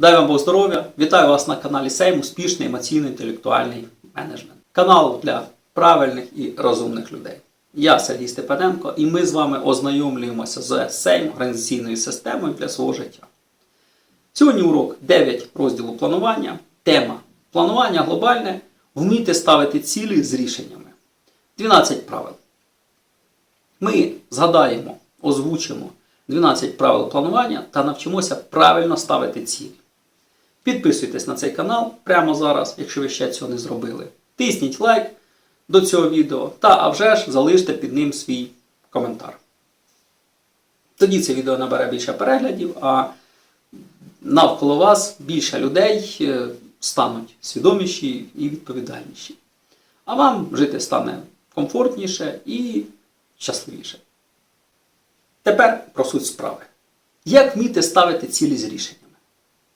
Дай вам Бог здоров'я! Вітаю вас на каналі Сейм Успішний емоційно-інтелектуальний менеджмент. Канал для правильних і розумних людей. Я Сергій Степаненко і ми з вами ознайомлюємося з Сейм організаційною системою для свого життя. Сьогодні урок 9 розділу планування. Тема планування глобальне вміти ставити цілі з рішеннями. 12 правил. Ми згадаємо, озвучимо 12 правил планування та навчимося правильно ставити цілі. Підписуйтесь на цей канал прямо зараз, якщо ви ще цього не зробили. Тисніть лайк до цього відео та а вже ж залиште під ним свій коментар. Тоді це відео набере більше переглядів, а навколо вас більше людей е, стануть свідоміші і відповідальніші. А вам жити стане комфортніше і щасливіше. Тепер про суть справи. Як вміти ставити цілі з рішеннями?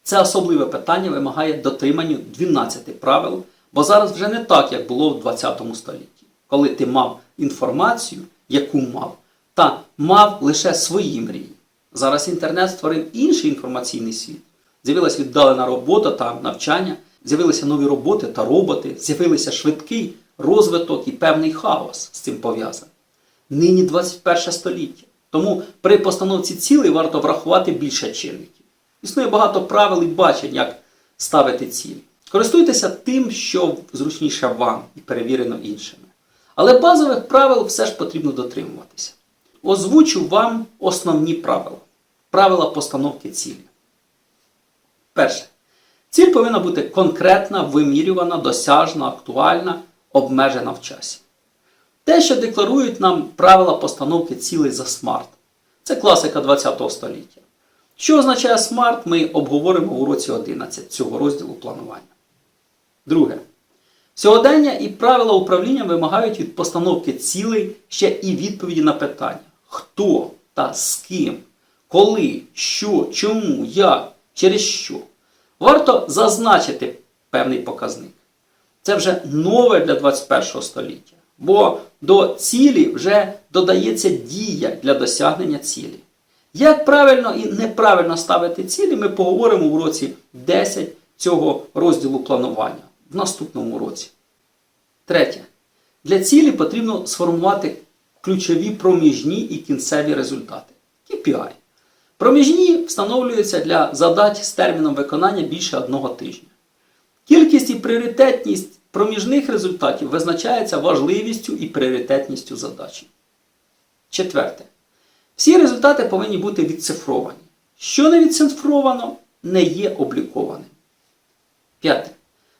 Це особливе питання вимагає дотримання 12 правил, бо зараз вже не так, як було в 20 столітті, коли ти мав інформацію, яку мав, та мав лише свої мрії. Зараз інтернет створив інший інформаційний світ. З'явилася віддалена робота та навчання, з'явилися нові роботи та роботи, з'явився швидкий розвиток і певний хаос з цим пов'язаний. Нині 21 століття. Тому при постановці цілей варто врахувати більше чинників. Існує багато правил і бачень, як ставити цілі. Користуйтеся тим, що зручніше вам і перевірено іншими. Але базових правил все ж потрібно дотримуватися. Озвучу вам основні правила. Правила постановки цілі. Перше. Ціль повинна бути конкретна, вимірювана, досяжна, актуальна, обмежена в часі. Те, що декларують нам правила постановки цілей за смарт. Це класика ХХ століття. Що означає смарт, ми обговоримо в уроці 11 цього розділу планування. Друге. Сьогодення і правила управління вимагають від постановки цілей ще і відповіді на питання: хто та з ким, коли, що, чому, як, через що. Варто зазначити певний показник. Це вже нове для 21 століття. Бо до цілі вже додається дія для досягнення цілі. Як правильно і неправильно ставити цілі, ми поговоримо в уроці 10 цього розділу планування в наступному році. Третє. Для цілі потрібно сформувати ключові проміжні і кінцеві результати. KPI. Проміжні встановлюються для задач з терміном виконання більше одного тижня. Кількість і пріоритетність проміжних результатів визначається важливістю і пріоритетністю задачі. Четверте. Всі результати повинні бути відцифровані. Що не відцифровано, не є облікованим. П'яте.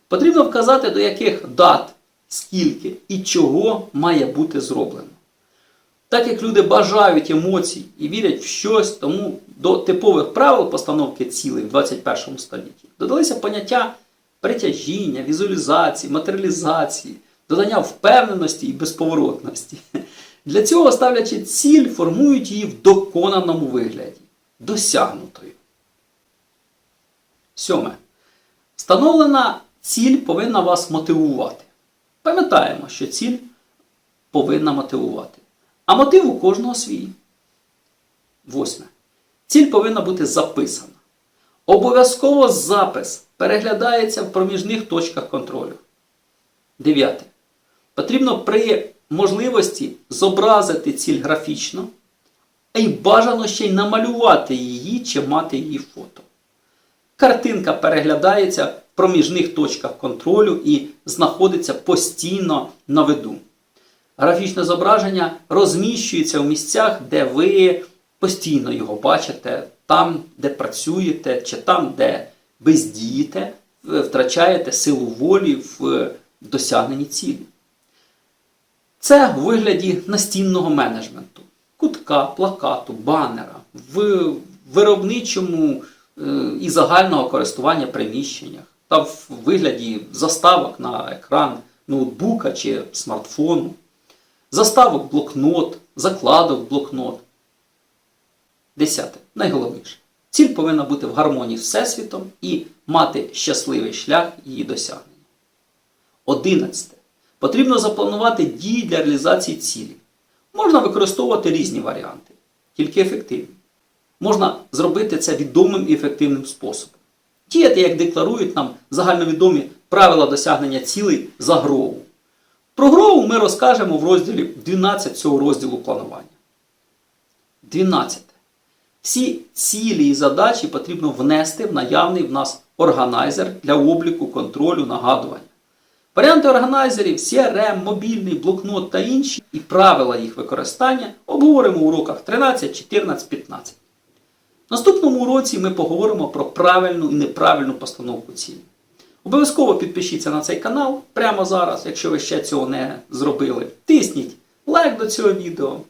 Потрібно вказати, до яких дат, скільки і чого має бути зроблено. Так як люди бажають емоцій і вірять в щось, тому до типових правил постановки цілей в 21 столітті додалися поняття притяжіння, візуалізації, матеріалізації, додання впевненості і безповоротності. Для цього, ставлячи ціль, формують її в доконаному вигляді, досягнутою. Сьоме. Встановлена ціль повинна вас мотивувати. Пам'ятаємо, що ціль повинна мотивувати. А мотив у кожного свій. Восьме. Ціль повинна бути записана. Обов'язково запис переглядається в проміжних точках контролю. Дев'яте. Потрібно при можливості зобразити ціль графічно, а й бажано ще й намалювати її чи мати її фото. Картинка переглядається в проміжних точках контролю і знаходиться постійно на виду. Графічне зображення розміщується в місцях, де ви постійно його бачите, там, де працюєте, чи там, де бездієте, втрачаєте силу волі в досягненні цілі. Це у вигляді настінного менеджменту, кутка, плакату, банера, в виробничому е, і загального користування приміщеннях та в вигляді заставок на екран ноутбука чи смартфону, заставок блокнот, закладок блокнот. Десяте. Найголовніше. Ціль повинна бути в гармонії з Всесвітом і мати щасливий шлях її досягнення. Одинадцяте. Потрібно запланувати дії для реалізації цілі. Можна використовувати різні варіанти, тільки ефективні. Можна зробити це відомим і ефективним способом. Діяти, як декларують нам загальновідомі правила досягнення цілей за грову. Про грову ми розкажемо в розділі 12 цього розділу планування. 12. Всі цілі і задачі потрібно внести в наявний в нас органайзер для обліку, контролю, нагадування. Варіанти органайзерів, CRM, мобільний, блокнот та інші і правила їх використання обговоримо у уроках 13, 14, 15. В наступному уроці ми поговоримо про правильну і неправильну постановку цілі. Обов'язково підпишіться на цей канал прямо зараз, якщо ви ще цього не зробили. Тисніть лайк до цього відео.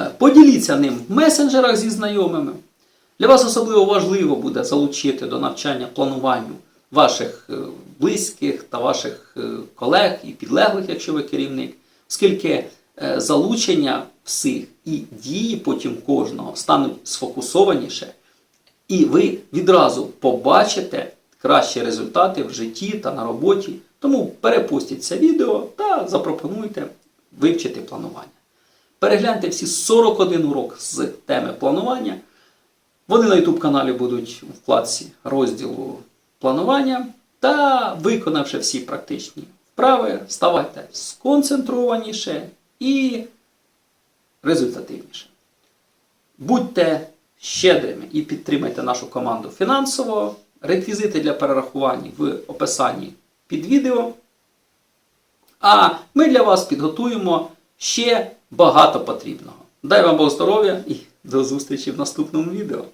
Е, Поділіться ним в месенджерах зі знайомими. Для вас особливо важливо буде залучити до навчання плануванню ваших е, близьких та ваших е, колег і підлеглих, якщо ви керівник, оскільки е, залучення всіх і дії потім кожного стануть сфокусованіше, і ви відразу побачите кращі результати в житті та на роботі. Тому перепустіть це відео та запропонуйте вивчити планування. Перегляньте всі 41 урок з теми планування. Вони на YouTube каналі будуть у вкладці розділу планування. Та виконавши всі практичні вправи, ставайте сконцентрованіше і результативніше. Будьте щедрими і підтримайте нашу команду фінансово. Реквізити для перерахувань в описанні під відео. А ми для вас підготуємо ще багато потрібного. Дай вам Бог здоров'я і до зустрічі в наступному відео.